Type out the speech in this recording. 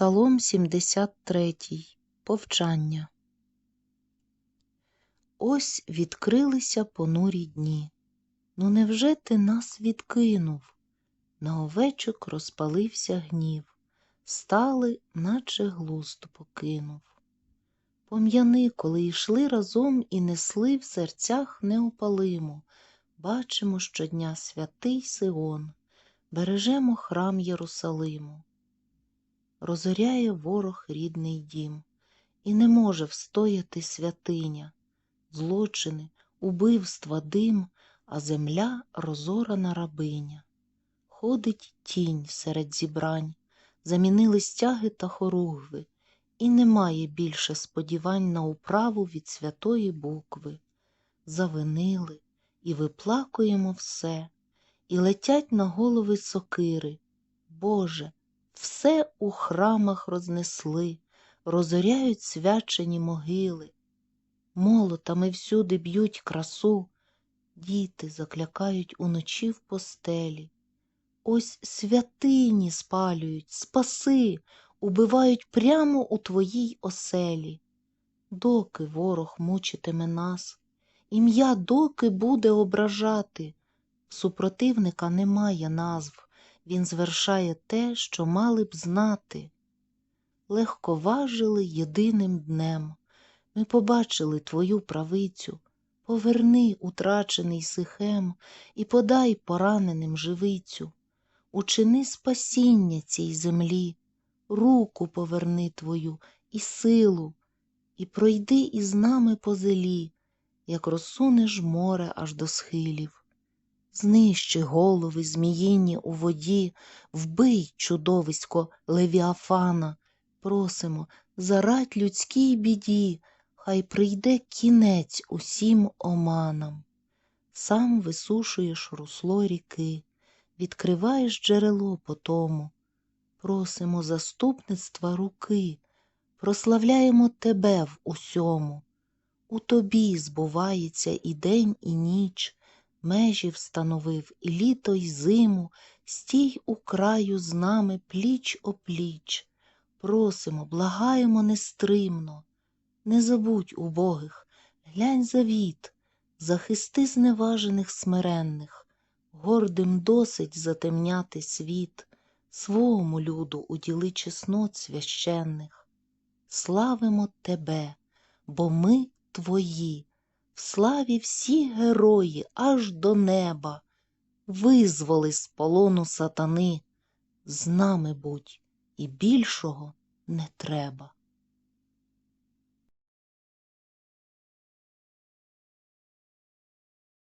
Псалом 73. Повчання. Ось відкрилися понурі дні. Ну невже ти нас відкинув? На овечок розпалився гнів, стали, наче глузд покинув. Пом'яни, коли йшли разом і несли в серцях неопалимо, бачимо щодня святий Сион, бережемо храм Єрусалиму розоряє ворог рідний дім, і не може встояти святиня, злочини, убивства, дим, а земля розорана рабиня. Ходить тінь серед зібрань, замінили стяги та хоругви, і немає більше сподівань на управу від святої букви. Завинили і виплакуємо все, і летять на голови сокири. Боже, все у храмах рознесли, розоряють свячені могили, молотами всюди б'ють красу, діти заклякають уночі в постелі. Ось святині спалюють, спаси, убивають прямо у твоїй оселі. Доки ворог мучитиме нас, ім'я доки буде ображати, супротивника немає назв він звершає те, що мали б знати. Легковажили єдиним днем. Ми побачили твою правицю. Поверни утрачений сихем і подай пораненим живицю. Учини спасіння цій землі, руку поверни твою і силу, і пройди із нами по зелі, як розсунеш море аж до схилів. Знищи голови зміїні у воді, вбий чудовисько Левіафана, просимо, зарадь людській біді, хай прийде кінець усім оманам. Сам висушуєш русло ріки, відкриваєш джерело по тому. Просимо заступництва руки, прославляємо тебе в усьому. У тобі збувається і день, і ніч межі встановив і літо, й зиму, стій у краю з нами пліч опліч. Просимо, благаємо нестримно, не забудь убогих, глянь завіт, захисти зневажених смиренних, гордим досить затемняти світ, свому люду уділи чеснот священних. Славимо тебе, бо ми твої славі всі герої аж до неба, визволи з полону сатани, з нами будь і більшого не треба.